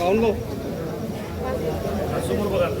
అవును సుమూరు పదాలు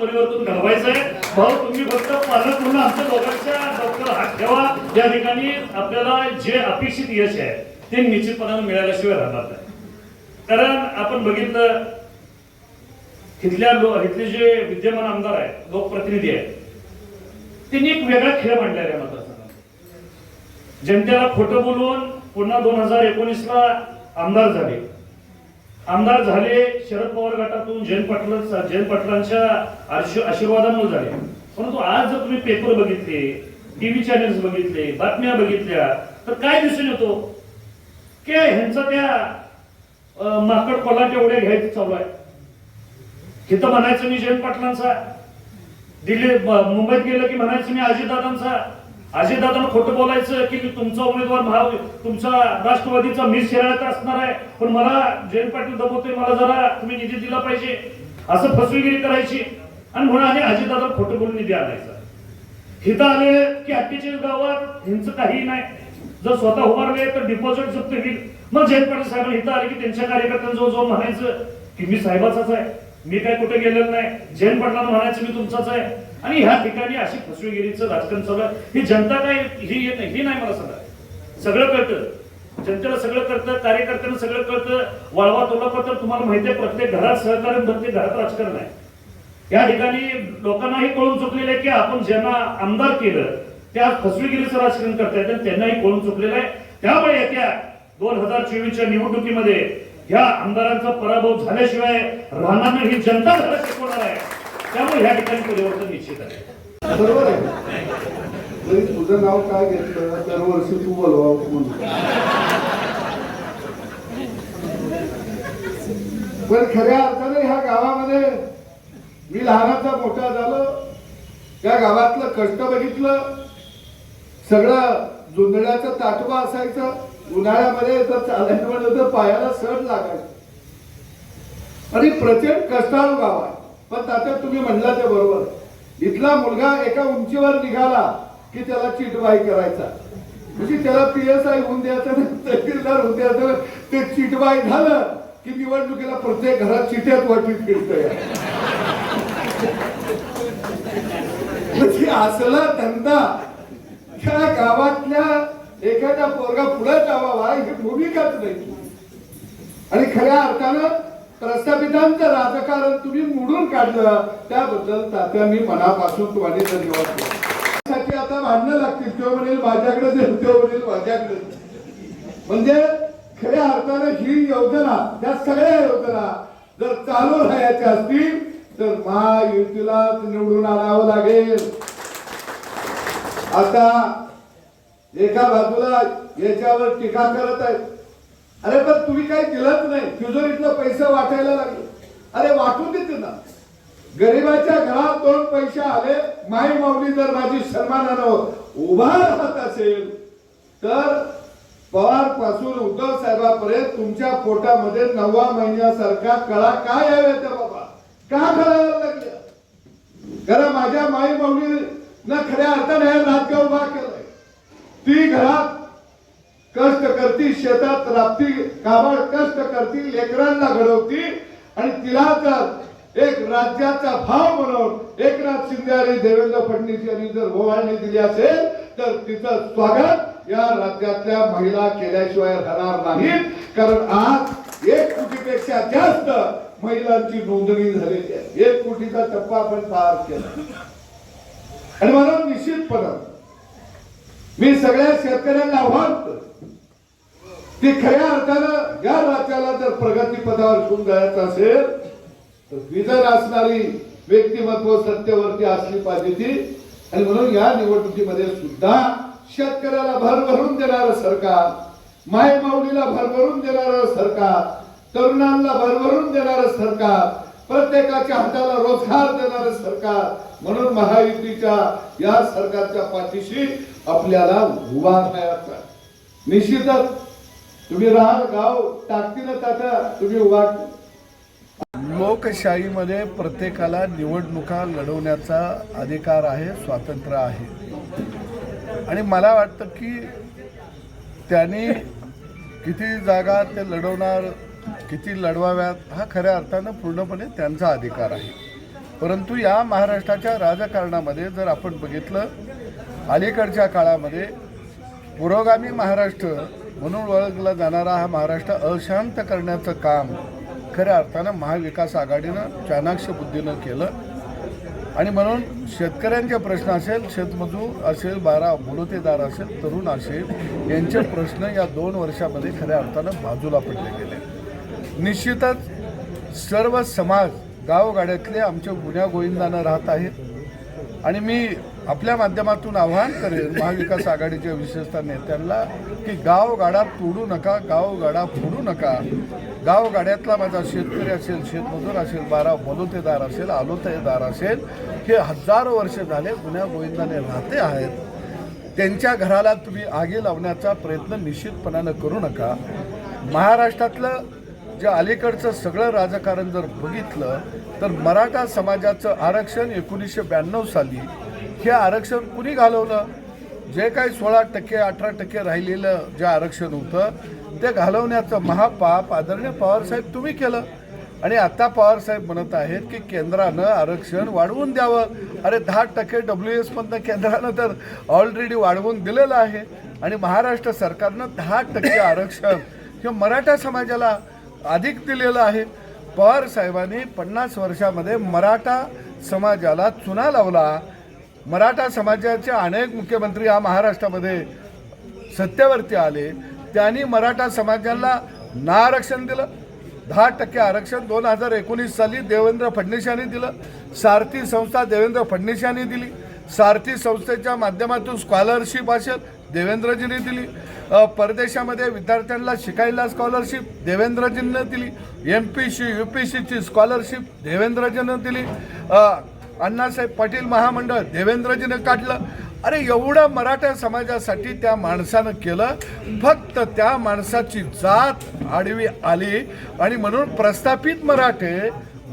परिवर्तन घडवायचं आहे भाऊ तुम्ही फक्त पालक म्हणून आमच्या दोघांच्या डॉक्टर हात ठेवा. या ठिकाणी आपल्याला जे अपेक्षित यश आहे ते निश्चितपणाने मिळाल्याशिवाय राहणार नाही. कारण आपण बघितलं तिथल्या इथले जे विद्यमान आमदार आहेत लोकप्रतिनिधी आहेत त्यांनी एक वेगळा खेळ मांडला आहे या मतदारसंघात जनतेला खोटं बोलून पुन्हा दोन हजार एकोणीसला आमदार झाले. आमदार झाले शरद पवार गटातून जयंत पाटलांचा जयंत पाटलांच्या आशीर्- आशीर्वादामुळे झाले. परंतु आज जर तुम्ही पेपर बघितले टीव्ही चॅनेल्स बघितले बातम्या बघितल्या तर काय दिसून येतो? की ह्यांचा त्या माकड कोल्हा एवढ्या घ्यायचं चालू आहे? तिथं म्हणायचं मी जयंत पाटलांचा. दिल्ली मुंबईत गेलं की म्हणायचं मी अजितदादांचा. अजितदादांना खोटं बोलायचं की मी तुमचा उमेदवार भाव तुमचा राष्ट्रवादीचा मी शिराळ्यात असणार आहे. पण मला जयंत पाटील दबवतोय मला जरा तुम्ही निधी दिला पाहिजे. असं फसवेगिरी करायची. आणि म्हणून आणि अजितदादा खोटं बोलून निधी आणायचा. हिथं आले की अठ्ठेचाळीस गावात ह्यांचं काही नाही. जर स्वतः उभारले तर डिपॉझिट जप्त होईल. मग जयंत पाटील साहेब हिथं आले की त्यांच्या कार्यकर्त्यांजवळ जाऊन म्हणायचं की मी साहेबाचाच आहे. मी काय कुठे गेलेलो नाही. जैन पडला म्हणायचं मी तुमचाच आहे. आणि ह्या ठिकाणी अशी फसवेगिरीचं राजकारण चालू आहे. ही जनता काय ही येत नाही. ही नाही मला सांगा. सगळं कळतं. जनतेला सगळं कळतं कार्यकर्त्यांना सगळं कळतं. वळवा तोला तर तुम्हाला माहिती आहे प्रत्येक घरात सहकार्य प्रत्येक घरात राजकारण आहे. या ठिकाणी लोकांनाही कळून चुकलेलं आहे की आपण ज्यांना आमदार केलं त्या फसवेगिरीचं राजकारण करतायत त्यांनाही कळून चुकलेलं आहे. त्यामुळे येत्या दोन हजार चोवीसच्या निवडणुकीमध्ये ह्या आमदारांचा पराभव झाल्याशिवाय राहणार नाही ही जनता झाला शिकवणार आहे. त्यामुळे ह्या ठिकाणी परिवर्तन निश्चित आहे. बरोबर आहे. म्हणजे तुझं नाव काय घेतलं? दरवर्षी तू बोलवा म्हणून. पण खऱ्या अर्थाने ह्या गावामध्ये मी लहानाचा मोठा झालो. त्या गावातलं कष्ट बघितलं. सगळं जुंधळ्याचं ताटवा असायचं. उन्हाळ्यामध्ये जर चालायचं म्हणलं तर पायाला सड लागायचं आणि प्रचंड कष्टाळू गाव आहे. पण त्याच्यात तुम्ही म्हणला ते बरोबर. इथला मुलगा एका उंचीवर निघाला की त्याला चिटबाई करायचा. म्हणजे त्याला पी एस आय होऊन द्यायचं तहसीलदार होऊन द्यायचं. ते चिटबाई झालं की निवडणुकीला प्रत्येक घरात चिट्यात वाटीत फिरतोय. म्हणजे असला धंदा त्या गावातल्या एखाद्या पोरगा पुढे जावा ही भूमिकाच नाही. आणि खऱ्या अर्थानं प्रस्थापितांचं राजकारण तुम्ही मोडून काढलं त्याबद्दल तात्या मी मनापासून तुम्हाला धन्यवादसाठी आता भांडणं लागतील तो म्हणेल माझ्याकडे दे तो म्हणेल माझ्याकडे म्हणजे खऱ्या अर्थानं ही योजना त्या सगळ्या योजना जर चालू राहायच्या असतील तर महायुतीलाच निवडून आणावं लागेल. आता एका बाजूला याच्यावर टीका करत आहेत. अरे पण तुम्ही काही दिलंच नाही. तिजोरीतलं पैसे वाटायला लागले. अरे वाटून देते ना. गरिबाच्या घरात दोन पैसे आले. माई माऊली जर माझी सन्मानानं उभा राहत असेल तर पवारपासून उद्धव साहेबापर्यंत तुमच्या पोटामध्ये नववा महिन्यासारखा कळा काय यावे त्या बाबा? का करायला लागल्या? कारण माझ्या माई माऊली खऱ्या अर्थाने हे राज्य उभा केलंय. ती घरात कष्ट करती शेतात राबती काबाड कष्ट करती लेकरांना घडवती आणि तिला जर एक राज्याचा भाव म्हणून एकनाथ शिंदे आणि देवेंद्र फडणवीस यांनी जर ओवाळणी दिली असेल तर तिचं स्वागत या राज्यातल्या महिला केल्याशिवाय राहणार नाहीत. कारण आज एक कोटीपेक्षा जास्त महिलांची नोंदणी झालेली आहे. एक कोटीचा टप्पा आपण पार केला. आणि म्हणून निश्चितपणे मी सगळ्या शेतकऱ्यांना आव्हान करतो की खऱ्या अर्थानं या राज्याला जर प्रगतीपदावर घेऊन जायचं असेल तर विजन असणारी व्यक्तिमत्व सत्तेवरती असली पाहिजे ती आणि म्हणून या निवडणुकीमध्ये सुद्धा शेतकऱ्याला भरभरून देणारं सरकार मायमाऊलीला भरभरून देणारं सरकार तरुणांना भरभरून देणारं सरकार प्रत्येकाच्या हाताला रोजगार देणारं सरकार म्हणून महायुतीच्या या सरकारच्या पाठीशी आपल्याला उभा राहायचा निश्चितच. तुम्ही राहाल गाव टाकतीलच आता तुम्ही उभा लोकशाहीमध्ये प्रत्येकाला निवडणुका लढवण्याचा अधिकार आहे स्वातंत्र्य आहे. आणि मला वाटतं की त्यांनी किती जागा ते लढवणार किती लढवाव्यात हा खऱ्या अर्थानं पूर्णपणे त्यांचा अधिकार आहे. परंतु या महाराष्ट्राच्या राजकारणामध्ये जर आपण बघितलं अलीकडच्या काळामध्ये पुरोगामी महाराष्ट्र म्हणून ओळखला जाणारा हा महाराष्ट्र अशांत करण्याचं काम खऱ्या अर्थानं महाविकास आघाडीनं चाणाक्ष बुद्धीनं केलं. आणि म्हणून शेतकऱ्यांचे प्रश्न असेल शेतमजूर असेल बारा बोलतेदार असेल तरुण असेल यांचे प्रश्न या दोन वर्षामध्ये खऱ्या अर्थानं बाजूला पडले गेले. निश्चितच सर्व समाज गावगाड्यातले आमच्या गुन्ह्या गोविंदानं राहत आहेत. आणि मी आपल्या माध्यमातून आवाहन करेन महाविकास आघाडीच्या विशेषतः नेत्यांना की गावगाडा तोडू नका गावगाडा फोडू नका. गावगाड्यातला माझा शेतकरी असेल शेतमजूर असेल बारा बलोतेदार असेल आलोतेदार असेल हे हजारो वर्ष झाले गुन्ह्या गोविंदाने राहते आहेत. त्यांच्या घराला तुम्ही आगी लावण्याचा प्रयत्न निश्चितपणानं करू नका. महाराष्ट्रातलं जे अलीकडचं सगळं राजकारण जर बघितलं तर मराठा समाजाचं आरक्षण एकोणीसशे ब्याण्णव साली हे आरक्षण कुणी घालवलं? जे काही सोळा टक्के अठरा टक्के राहिलेलं जे आरक्षण होतं ते घालवण्याचं महापाप आदरणीय पवारसाहेब तुम्ही केलं. आणि आता पवारसाहेब म्हणत आहेत की केंद्रानं आरक्षण वाढवून द्यावं. अरे दहा टक्के डब्ल्यू एसमधनं केंद्रानं तर ऑलरेडी वाढवून दिलेलं आहे. आणि महाराष्ट्र सरकारनं दहा टक्के आरक्षण हे मराठा समाजाला अधिक दिलेलं आहे. पवार साहेबांनी पन्नास वर्षामध्ये मराठा समाजाला चुना लावला. मराठा समाजाचे अनेक मुख्यमंत्री या महाराष्ट्रामध्ये सत्तेवरती आले. त्यांनी मराठा समाजाला ना आरक्षण दिलं. दहा टक्के आरक्षण दोन हजार एकोणीस साली देवेंद्र फडणवीस यांनी दिलं. सारथी संस्था देवेंद्र फडणवीस यांनी दिली. सारथी संस्थेच्या माध्यमातून स्कॉलरशिप असेल देवेंद्रजींनी दिली. परदेशामध्ये विद्यार्थ्यांना शिकायला स्कॉलरशिप देवेंद्रजींनं दिली. M P C U P सीची स्कॉलरशिप देवेंद्रजीनं दिली. अण्णासाहेब पाटील महामंडळ देवेंद्रजीनं काढलं. अरे एवढं मराठा समाजासाठी त्या माणसानं केलं. फक्त त्या माणसाची जात आडवी आली. आणि म्हणून प्रस्थापित मराठे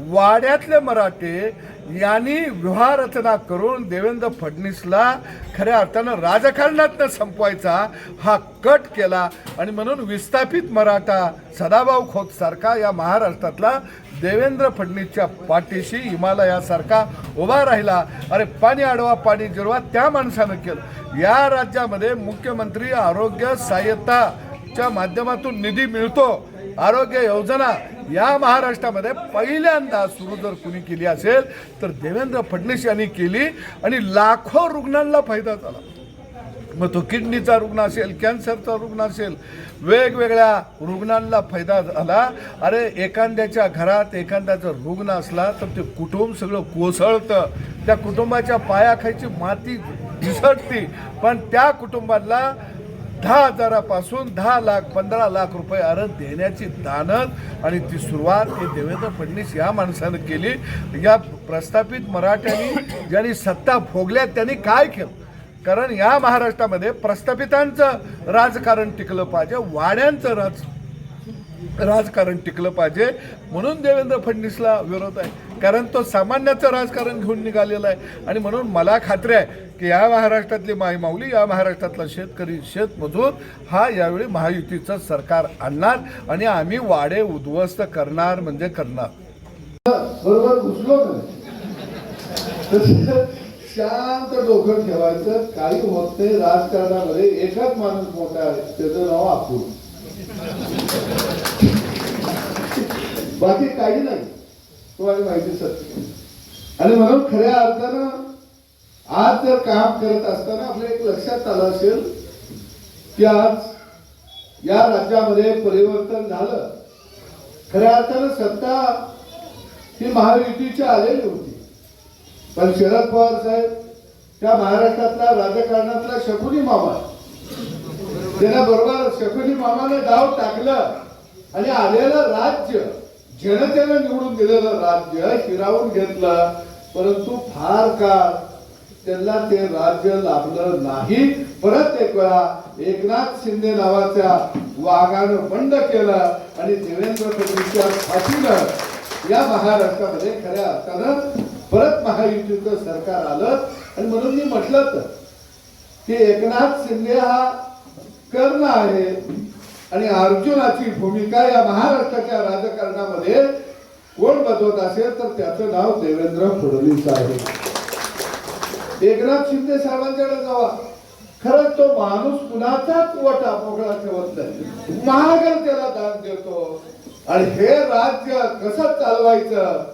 वाड्यातले मराठे यांनी विवाहरचना करून देवेंद्र फडणवीसला खऱ्या अर्थानं राजकारणातनं संपवायचा हा कट केला. आणि म्हणून विस्थापित मराठा सदाभाऊ खोत सारखा या महाराष्ट्रातला देवेंद्र फडणवीसच्या पाठीशी हिमालयासारखा उभा राहिला. अरे पाणी आडवा पाणी जिरवा त्या माणसानं केलं. या राज्यामध्ये मुख्यमंत्री आरोग्य सहाय्यताच्या माध्यमातून निधी मिळतो. आरोग्य योजना या महाराष्ट्रामध्ये पहिल्यांदा सुरू जर कुणी केली असेल तर देवेंद्र फडणवीस यांनी केली आणि लाखो रुग्णांना फायदा झाला. मग तो किडनीचा रुग्ण असेल कॅन्सरचा रुग्ण असेल वेगवेगळ्या रुग्णांना फायदा झाला. अरे एखाद्याच्या घरात एखाद्याचा रुग्ण असला तर ते कुटुंब सगळं कोसळतं. त्या कुटुंबाच्या पायाखायची माती ढिसळती पण त्या कुटुंबाला दहा हजारापासून दहा लाख पंधरा लाख रुपये अरज देण्याची दानत आणि ती सुरुवात हे देवेंद्र फडणवीस या माणसानं केली. या प्रस्थापित मराठ्यांनी ज्यांनी सत्ता भोगल्या त्यांनी काय केलं? कारण या महाराष्ट्रामध्ये प्रस्थापितांचं राजकारण टिकलं पाहिजे वाड्यांचं राज राजकारण टिकलं पाहिजे. म्हणून देवेंद्र फडणवीसला विरोध आहे. कारण तो सामान्याचं राजकारण घेऊन निघालेला आहे. आणि म्हणून मला खात्री आहे की या महाराष्ट्रातली माई माऊली या महाराष्ट्रातला शेतकरी शेतमजूर हा यावेळी महायुतीचं सरकार आणणार आणि आम्ही वाडे उद्ध्वस्त करणार म्हणजे करणार. बरोबर घुसलो शांत डोकं ठेवायचं. काही होत नाही राजकारणामध्ये एकच माणूस मोठा आहे त्याचं नाव आपण बाकी काही नाही. तुम्हाला माहिती सत्य. आणि म्हणून खऱ्या अर्थानं आज जर काम करत असताना आपल्या एक लक्षात आलं असेल की आज या राज्यामध्ये परिवर्तन झालं. खऱ्या अर्थानं सत्ता ही महायुतीची आलेली होती. पण शरद पवार साहेब त्या महाराष्ट्रातला राजकारणातला शकुनी मामा. त्याला बरोबर शकुनी मामाने डाव टाकलं आणि आलेलं राज्य जनतेनं निवडून दिलेलं राज्य हिरावून घेतलं परंतु फार काळ त्यांना ते राज्य लाभलं नाही. परत एक वेळा एकनाथ शिंदे नावाच्या वाघानं बंड केलं आणि देवेंद्र फडणवीसच्या फाशीनं या महाराष्ट्रामध्ये खऱ्या अर्थानं परत महायुतीचं सरकार आलं. आणि म्हणून मी म्हटलं तर की एकनाथ शिंदे हा कर्ण आहे. आणि अर्जुनाची भूमिका या महाराष्ट्राच्या राजकारणामध्ये कोण बदवत असेल तर त्याचं नाव देवेंद्र फडणवीस आहे. एकनाथ शिंदे साहेबांच्याकडे जावा. खरंच तो माणूस कुणाचाच वटा मोकळा ठेवत नाही. महागल त्याला दान देतो. आणि हे राज्य कसं चालवायचं?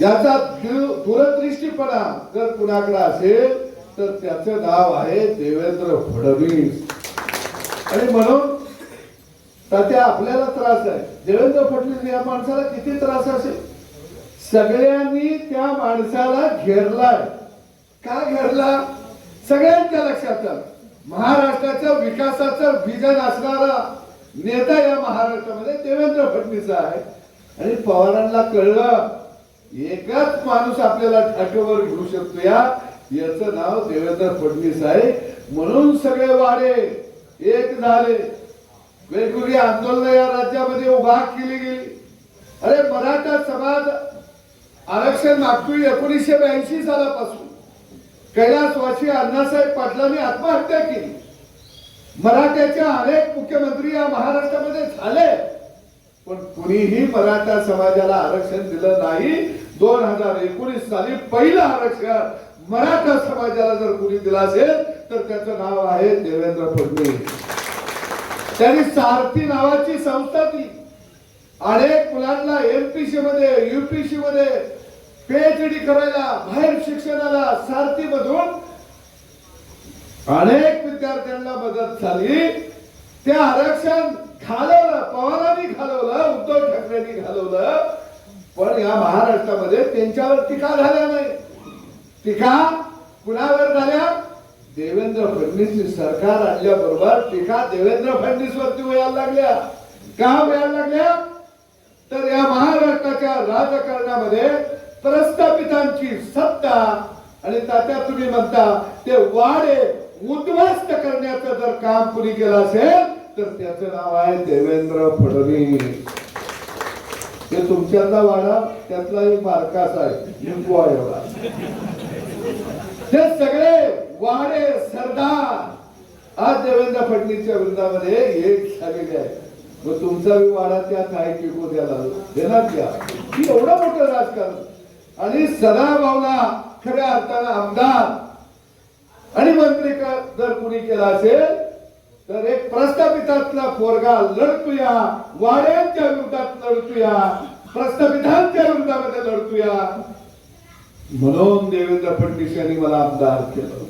याचा दूरदृष्टीपणा जर कुणाकडे असेल तर त्याचं नाव आहे देवेंद्र फडणवीस. आणि म्हणून तात्या आपल्याला त्रास आहे. देवेंद्र फडणवीस या माणसाला किती त्रास असेल? सगळ्यांनी त्या माणसाला घेरलाय. का घेरला? सगळ्यांच्या लक्षात आलं. महाराष्ट्राच्या विकासाचं विजन असणारा नेता या महाराष्ट्रामध्ये देवेंद्र फडणवीस आहे आणि पवारांना कळलं एकच माणूस आपल्याला ठाकेवर घेऊ शकतो या. याचं नाव देवेंद्र फडणवीस आहे. म्हणून सगळे वाढे एक झाले. वेगवेगळी आंदोलन या राज्यामध्ये उभा केली गेली. अरे मराठा समाज आरक्षण मागतोय एकोणीसशे ब्याऐंशी सालापासून. कैलासवासी अण्णासाहेब पाटलांनी आत्महत्या केली. मराठ्याच्या अनेक मुख्यमंत्री या महाराष्ट्रामध्ये झाले. पण कुणीही मराठा समाजाला आरक्षण दिलं नाही. दोन हजार एकोणीस साली पहिलं आरक्षण मराठा समाजाला जर कुणी दिला असेल तर त्याचं नाव आहे देवेंद्र फडणवीस. त्यांनी सारथी नावाची संस्था ती अनेक मुलांना एमपीसी मध्ये युपीसी मध्ये पीएचडी करायला बाहेर शिक्षणाला सारथी मधून अनेक विद्यार्थ्यांना मदत झाली. ते आरक्षण घालवलं पवारांनी घालवलं उद्धव ठाकरेंनी घालवलं. पण या महाराष्ट्रामध्ये त्यांच्यावर टीका झाल्या नाही. टीका कुणावर झाल्या. देवेंद्र फडणवीस सरकार आणल्याबरोबर टीका देवेंद्र फडणवीस वरती व्हायला लागल्या. का व्हायला लागल्या? तर या महाराष्ट्राच्या राजकारणामध्ये प्रस्थापितांची सत्ता आणि तात्या तुम्ही म्हणता ते वाडे उद्ध्वस्त करण्याचं जर काम कुणी केलं असेल तर त्याचं नाव आहे देवेंद्र फडणवीस. ते तुमच्यातला वाडा त्यातला एक बारकास आहे. लिंबू आहे एवढा. ते सगळे वाडे सरदार. आज देवेंद्र फडणवीसच्या विरोधामध्ये एक झालेले आहे. मग तुमचा बी वाडा त्यात आहे टिकू को द्यायला देणार द्या की एवढं मोठं राजकारण. आणि सदाभावला खऱ्या अर्थानं आमदार आणि मंत्री जर कुणी केला असेल तर एक प्रस्थापितातला फोरगा लढतूया. वाड्यांच्या विरोधात लढतूया. प्रस्थापितांच्या विरोधामध्ये लढतूया. म्हणून देवेंद्र फडणवीस यांनी मला आमदार केलं.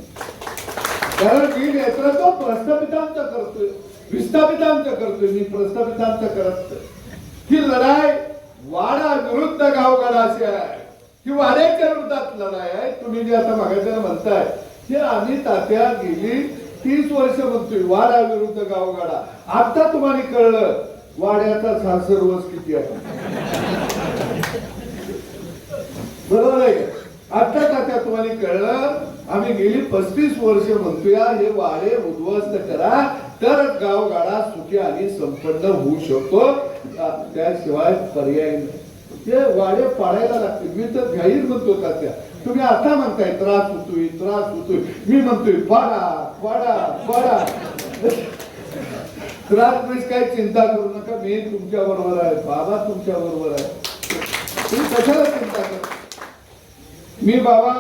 कारण मी नेतृत्व प्रस्थापितांत करतोय. विस्थापितांत करतोय. मी प्रस्थापितांत करत ही लढाई वाडा विरुद्ध गावगाडा अशी आहे. ही वाड्याच्या विरोधात लढाई आहे. तुम्ही जे आता मागायचं म्हणताय हे आम्ही तात्या गेली तीस वर्ष म्हणतोय वाडा विरुद्ध गावगाडा. आता तुम्हाला कळलं वाड्याचा सासरवस किती आहे. बरोबर आहे का? आता तुम्हाला कळलं? आम्ही गेली पस्तीस वर्ष म्हणतोया हे वाडे उद्ध्वस्त करा तर गाव गाडा सुखी आणि संपन्न होऊ शकतो. त्याशिवाय पर्याय नाही. ते वाडे पाडायला लागते मी तर घाईर म्हणतो तात्या. तुम्ही आता म्हणताय त्रास होतोय त्रास होतोय. मी म्हणतोय पाडा पाडा पाडा त्रास म्हणजे काय? चिंता करू नका. मी तुमच्या बरोबर आहे. बाबा तुमच्या बरोबर आहे. तुम्ही कशाला चिंता करा मी बाबा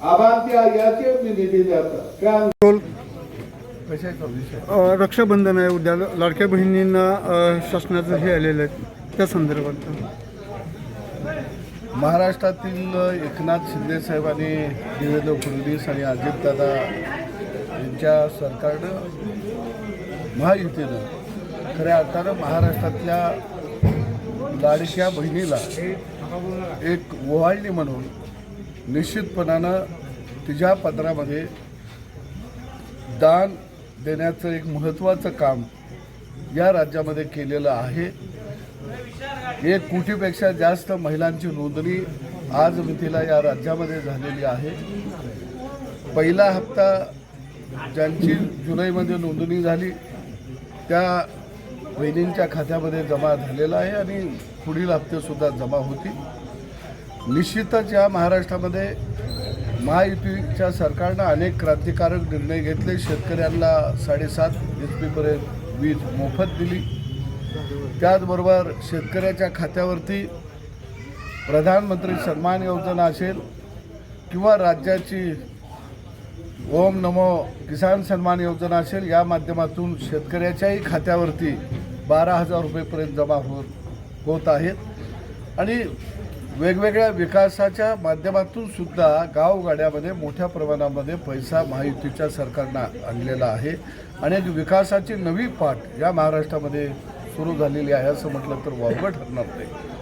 आबांत्या याचे मी निधी रक्षाबंधन आहे उद्या. लाडक्या बहिणींना शासनाचं हे आलेलं आहे. त्या संदर्भात. महाराष्ट्रातील एकनाथ शिंदे साहेब आणि देवेंद्र फडणवीस आणि अजितदादा यांच्या सरकारनं महायुतीनं खऱ्या अर्थानं महाराष्ट्रातल्या लाडक्या बहिणीला एक ओवाळणी म्हणून निश्चितपणानं तिच्या पत्रामध्ये दान देण्याचं एक महत्त्वाचं काम या राज्यामध्ये केलेलं आहे. एक कोटीपेक्षा जास्त महिलांची नोंदणी आज मितीला या राज्यामध्ये झालेली आहे. पहिला हप्ता ज्यांची जुलैमध्ये नोंदणी झाली त्या बहिणींच्या खात्यामध्ये जमा झालेला आहे आणि पुढील हप्तेसुद्धा जमा होतील. निश्चितच या महाराष्ट्रामध्ये महायुतीच्या सरकारनं अनेक क्रांतिकारक निर्णय घेतले. शेतकऱ्यांना साडेसात एच पीपर्यंत वीज मोफत दिली. त्याचबरोबर शेतकऱ्याच्या खात्यावरती प्रधानमंत्री सन्मान योजना असेल किंवा राज्याची ओम नमो किसान सन्मान योजना असेल या माध्यमातून शेतकऱ्याच्याही खात्यावरती बारा हजार रुपयेपर्यंत जमा होत होत आहेत. आणि वेगवेगळ्या विकासाच्या माध्यमातून सुद्धा गावगाड्यामध्ये मोठ्या प्रमाणामध्ये पैसा महायुतीच्या सरकारनं आणलेला आहे. आणि एक विकासाची नवी पाठ या महाराष्ट्रामध्ये सुरू झालेली आहे असं म्हटलं तर वावगं ठरणार नाही.